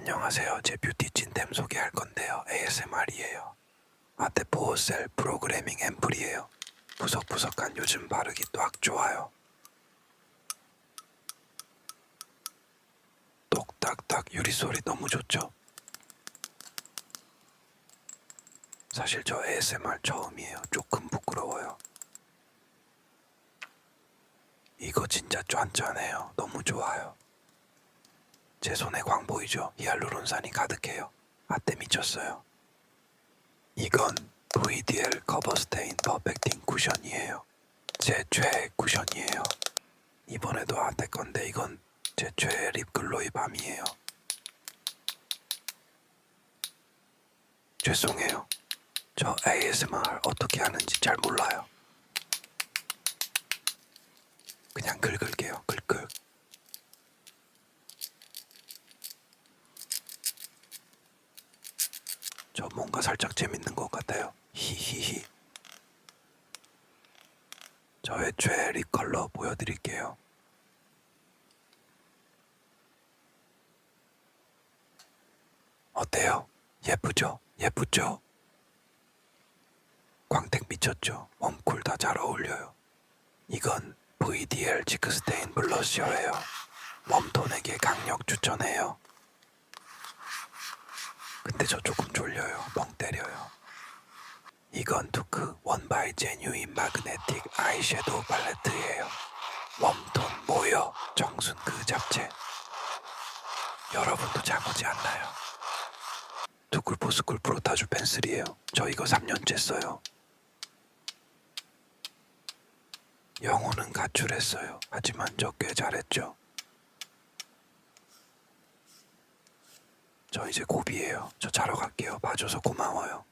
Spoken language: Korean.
안녕하세요. 제 뷰티 찐템 소개할 건데요. ASMR이에요. 아테 보호셀 프로그래밍 앰플이에요. 부석부석한 요즘 바르기 딱 좋아요. 똑딱딱 유리 소리 너무 좋죠? 사실 저 ASMR 처음이에요. 조금 부끄러워요. 이거 진짜 쫀쫀해요. 너무 좋아요. 제 손에 광 보이죠? 히알루론산이 가득해요. 아때 미쳤어요. 이건 VDL 커버스테인 퍼펙팅 쿠션이에요. 제 최애 쿠션이에요. 이번에도 아때 건데 이건 제 최애 립글로이 밤이에요. 죄송해요. 저 ASMR 어떻게 하는지 잘 몰라요. 그냥 긁을게요. 긁긁. 저 뭔가 살짝 재밌는 것 같아요. 히히히. 저의 최애 립 컬러 보여드릴게요. 어때요? 예쁘죠? 예쁘죠? 광택 미쳤죠? 웜쿨 다 잘 어울려요. 이건 VDL 지크스테인 블러셔예요. 웜톤에게 강력 추천해요. 근데 저 조금 졸려요. 멍 때려요. 이건 투크 원바이 제뉴인 마그네틱 아이섀도우 팔레트예요. 웜톤 모여 정순 그 잡채. 여러분도 잘 보지 않나요? 투쿨포스쿨 프로타주 펜슬이에요. 저 이거 3년째 써요. 영어는 가출했어요. 하지만 저 꽤 잘했죠. 저 이제 고비예요. 저 자러 갈게요. 봐줘서 고마워요.